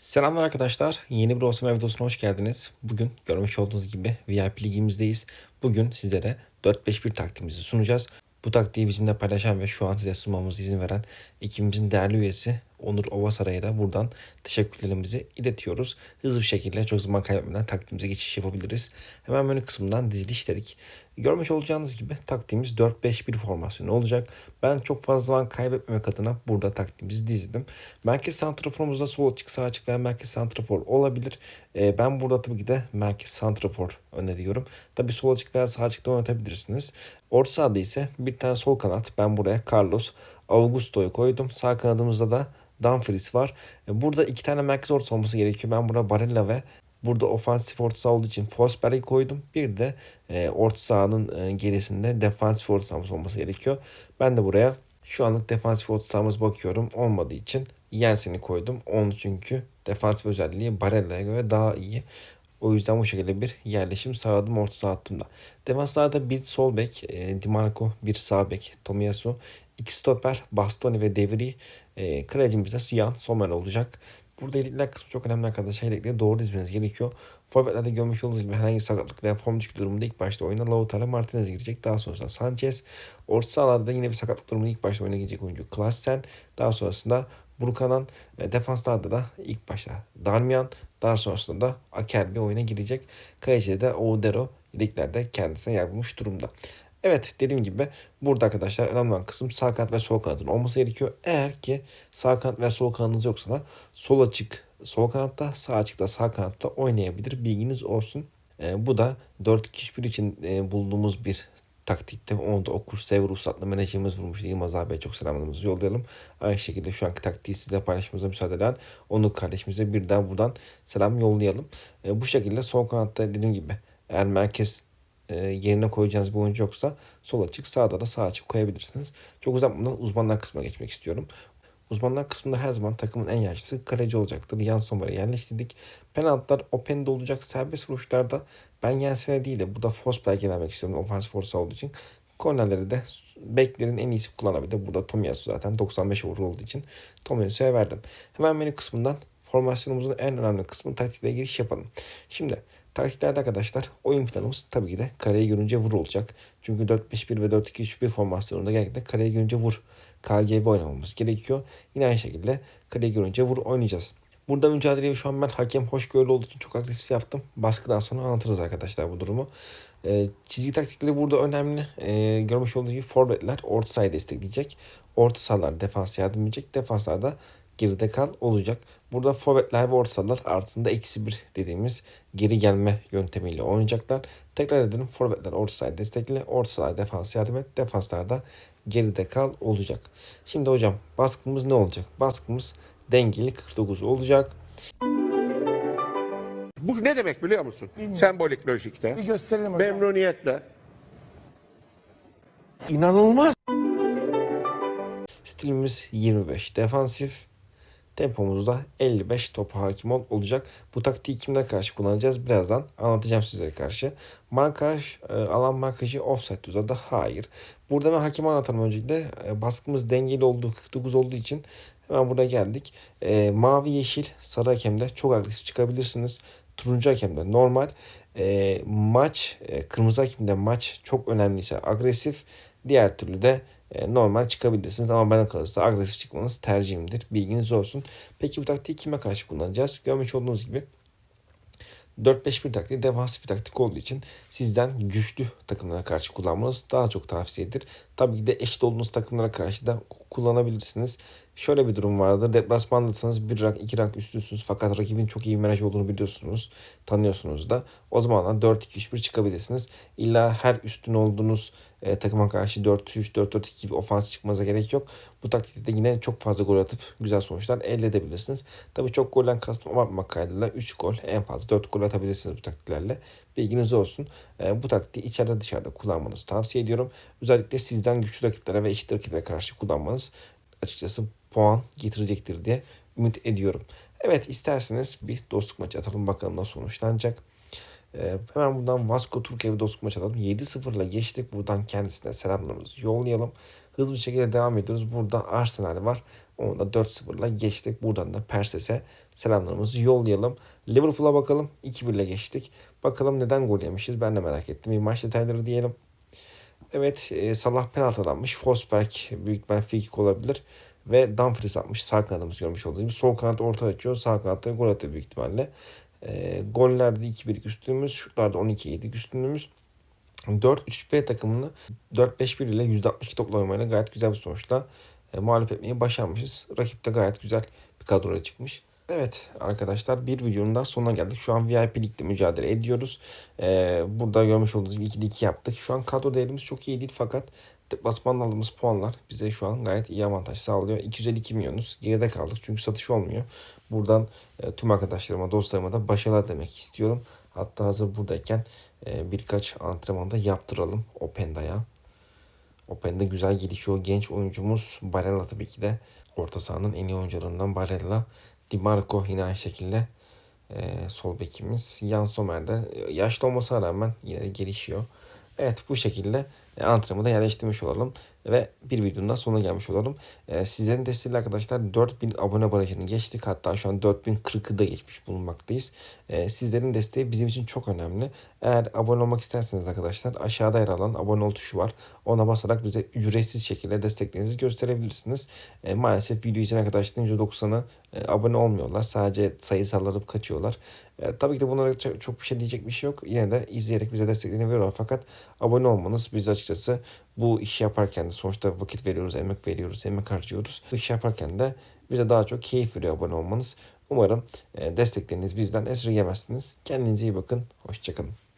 Selamlar arkadaşlar. Yeni bir Osman videosuna hoş geldiniz. Bugün görmüş olduğunuz gibi VIP ligimizdeyiz. Bugün sizlere 4-5-1 taktiğimizi sunacağız. Bu taktiği bizimle paylaşan ve şu an size sunmamıza izin veren ekibimizin değerli üyesi Onur Ovasaray'a da buradan teşekkürlerimizi iletiyoruz. Hızlı bir şekilde çok zaman kaybetmeden taktiğimize geçiş yapabiliriz. Hemen menü kısmından diziliş dedik. Görmüş olacağınız gibi taktiğimiz 4-5-1 formasyonu olacak. Ben çok fazla zaman kaybetmemek adına burada taktiğimizi dizdim. Merkez santraforumuzda sol açık sağ açık veya merkez santrafor olabilir. Ee, ben burada tabii ki de merkez santrafor öneriyorum. Tabii sol açık veya sağ açıkta oynatabilirsiniz. Orta sahada ise bir tane sol kanat. Ben buraya Carlos Augusto'yu koydum. Sağ kanadımızda da Dumfries var. E, Burada iki tane merkez orta olması gerekiyor. Ben burada Barella ve burada ofansif orta saha olduğu için Forsberg'i koydum. Bir de e, orta sahanın e, gerisinde defansif orta sahamız olması gerekiyor. Ben de buraya şu anlık defansif orta sahamız bakıyorum. Olmadığı için Jensen'i koydum. Onu çünkü defansif özelliği Barella'ya göre daha iyi. O yüzden bu şekilde bir yerleşim sağladım orta saha hattımda. Defanslarda bir sol bek, e, Dimarco, bir sağ bek, Tomiyasu, iki stoper, Bastoni ve Devri. E, kalecimiz de Yan Sommer olacak. Burada yedekler kısmı çok önemli arkadaşlar. Yedekleri doğru dizmeniz gerekiyor. Forvetlerde görmüş olduğunuz gibi herhangi bir sakatlık veya form düşüklüğü durumunda ilk başta oyuna Lautaro Martinez girecek. Daha sonrasında Sanchez. Orta sahalarda yine bir sakatlık durumunda ilk başta oyuna girecek oyuncu Klassen. Daha sonrasında Burkanan ve defanslarda da ilk başta Darmian daha sonrasında da Akerbi oyuna girecek. Kalecide de Oudero yedeklerde kendisine yer bulmuş durumda. Evet dediğim gibi burada arkadaşlar önemli olan kısım sağ kanat ve sol kanatın olması gerekiyor. Eğer ki sağ kanat ve sol kanadınız yoksa da sol açık sol kanatta sağ açıkta sağ kanatta oynayabilir bilginiz olsun. Ee, bu da 4-2-3-1 için e, bulduğumuz bir taktikte. Onu da okur sev ruhsatlı menajerimiz vurmuş. Yılmaz abiye çok selamlarımızı yollayalım. Aynı şekilde şu anki taktiği size paylaşmamıza müsaade eden Onur kardeşimize bir daha buradan selam yollayalım. E, bu şekilde sol kanatta dediğim gibi eğer merkez e, yerine koyacağınız bir oyuncu yoksa sol açık sağda da sağ açık koyabilirsiniz. Çok uzatmadan uzmanlar kısmına geçmek istiyorum. Uzmanlar kısmında her zaman takımın en yaşlısı kaleci olacaktır. Yan Sommer'e yerleştirdik. Penaltılar open'de olacak. Serbest vuruşlarda ben Jensen'e değil de burada Forsberg'e vermek istiyorum. Ofansif forsa olduğu için. Kornerleri de beklerin en iyisi kullanabilir. Burada Tomiyasu zaten 95 vurur olduğu için Tomiyasu'ya verdim. Hemen menü kısmından formasyonumuzun en önemli kısmı taktikle giriş yapalım. Şimdi Taktiklerde arkadaşlar oyun planımız tabii ki de kareyi görünce vur olacak. Çünkü 4-5-1 ve 4-2-3-1 formasyonunda genellikle kareyi görünce vur KGB oynamamız gerekiyor. Yine aynı şekilde kareyi görünce vur oynayacağız. Burada mücadeleyi şu an ben hakem hoşgörülü olduğu için çok agresif yaptım. Baskıdan sonra anlatırız arkadaşlar bu durumu. Ee, çizgi taktikleri burada önemli. Ee, görmüş olduğunuz gibi forvetler orta sahayı destekleyecek. Orta sahalar defans yardım edecek. Defanslarda geride kal olacak. Burada forvetler ve orta sahalar artısında eksi bir dediğimiz geri gelme yöntemiyle oynayacaklar. Tekrar edelim forvetler orta sahayı destekle, orta sahaya defans yardım et, defanslarda geride kal olacak. Şimdi hocam baskımız ne olacak? Baskımız dengeli 49 olacak. Bu ne demek biliyor musun? Sembolik lojikte. Bir gösterelim hocam. Memnuniyetle. İnanılmaz. Stilimiz 25 defansif. Tempomuzda 55 topa hakim ol olacak. Bu taktiği kimlere karşı kullanacağız? Birazdan anlatacağım sizlere karşı. Markaj, e, alan markajı offside tuzada hayır. Burada ben hakime anlatalım öncelikle. E, baskımız dengeli olduğu 49 olduğu için hemen buraya geldik. E, mavi, yeşil, sarı hakemde çok agresif çıkabilirsiniz. Turuncu hakemde normal. E, maç, e, kırmızı hakemde maç çok önemliyse agresif. Diğer türlü de normal çıkabilirsiniz ama bana kalırsa agresif çıkmanız tercihimdir. Bilginiz olsun. Peki bu taktiği kime karşı kullanacağız? Görmüş olduğunuz gibi 4-5-1 taktiği defansif bir taktik olduğu için sizden güçlü takımlara karşı kullanmanız daha çok tavsiye edilir. Tabii ki de eşit olduğunuz takımlara karşı da kullanabilirsiniz. Şöyle bir durum vardır. Deplasmandasınız bir rank iki rank üstünsünüz fakat rakibin çok iyi menaj olduğunu biliyorsunuz. Tanıyorsunuz da. O zaman da 4-2-3-1 çıkabilirsiniz. İlla her üstün olduğunuz e, takıma karşı 4-3-4-4-2 gibi ofans çıkmanıza gerek yok. Bu taktikte de yine çok fazla gol atıp güzel sonuçlar elde edebilirsiniz. Tabii çok golden kastım abartmak kaydıyla 3 gol en fazla 4 gol atabilirsiniz bu taktiklerle. Bilginiz olsun. E, bu taktiği içeride dışarıda kullanmanızı tavsiye ediyorum. Özellikle sizden güçlü rakiplere ve eşit rakiplere karşı kullanmanız açıkçası puan getirecektir diye ümit ediyorum. Evet isterseniz bir dostluk maçı atalım bakalım nasıl sonuçlanacak. Ee, hemen buradan Vasco Türkiye bir dostluk maçı alalım. 7-0 ile geçtik. Buradan kendisine selamlarımızı yollayalım. Hızlı bir şekilde devam ediyoruz. Burada Arsenal var. Onu da 4-0 ile geçtik. Buradan da Perses'e selamlarımızı yollayalım. Liverpool'a bakalım. 2-1 ile geçtik. Bakalım neden gol yemişiz. Ben de merak ettim. Bir maç detayları diyelim. Evet e, Salah penaltılanmış. Forsberg büyük ihtimal free olabilir. Ve Dumfries atmış. Sağ kanadımız görmüş olduğunuz gibi. Sol kanat orta açıyor. Sağ kanatta gol atıyor büyük ihtimalle. E, gollerde 2-1 üstünlüğümüz. Şutlarda 12-7 üstünlüğümüz. 4-3-B takımını 4-5-1 ile %62 toplamayla gayet güzel bir sonuçla e, mağlup etmeyi başarmışız. Rakip de gayet güzel bir kadroya çıkmış. Evet arkadaşlar bir videonun daha sonuna geldik. Şu an VIP Lig'de mücadele ediyoruz. Ee, burada görmüş olduğunuz gibi 2'de 2 yaptık. Şu an kadro değerimiz çok iyi değil fakat deplasmanda aldığımız puanlar bize şu an gayet iyi avantaj sağlıyor. 252 milyonuz. Geride kaldık çünkü satış olmuyor. Buradan e, tüm arkadaşlarıma, dostlarıma da başarılar demek istiyorum. Hatta hazır buradayken e, birkaç antrenmanda yaptıralım Openda'ya. Openda güzel gelişiyor. Genç oyuncumuz Barella tabii ki de orta sahanın en iyi oyuncularından Barella. Di Marco yine aynı şekilde e, sol bekimiz. Jan Sommer de e, yaşlı olmasına rağmen yine de gelişiyor. Evet bu şekilde antrenmanı da yerleştirmiş olalım ve bir videonun daha sonuna gelmiş olalım. E, sizlerin desteğiyle arkadaşlar 4000 abone barajını geçtik. Hatta şu an 4040'ı da geçmiş bulunmaktayız. E, sizlerin desteği bizim için çok önemli. Eğer abone olmak isterseniz arkadaşlar aşağıda yer alan abone ol tuşu var. Ona basarak bize ücretsiz şekilde desteklerinizi gösterebilirsiniz. E, maalesef video için arkadaşların %90'ı e, abone olmuyorlar. Sadece sayısal alıp kaçıyorlar. E, tabii ki de bunlara çok, bir şey diyecek bir şey yok. Yine de izleyerek bize desteklerini veriyorlar. Fakat abone olmanız biz açıkçası bu işi yaparken de sonuçta vakit veriyoruz, emek veriyoruz, emek harcıyoruz. Bu işi yaparken de bize daha çok keyif veriyor abone olmanız. Umarım e, destekleriniz bizden esirgemezsiniz. Kendinize iyi bakın. Hoşçakalın.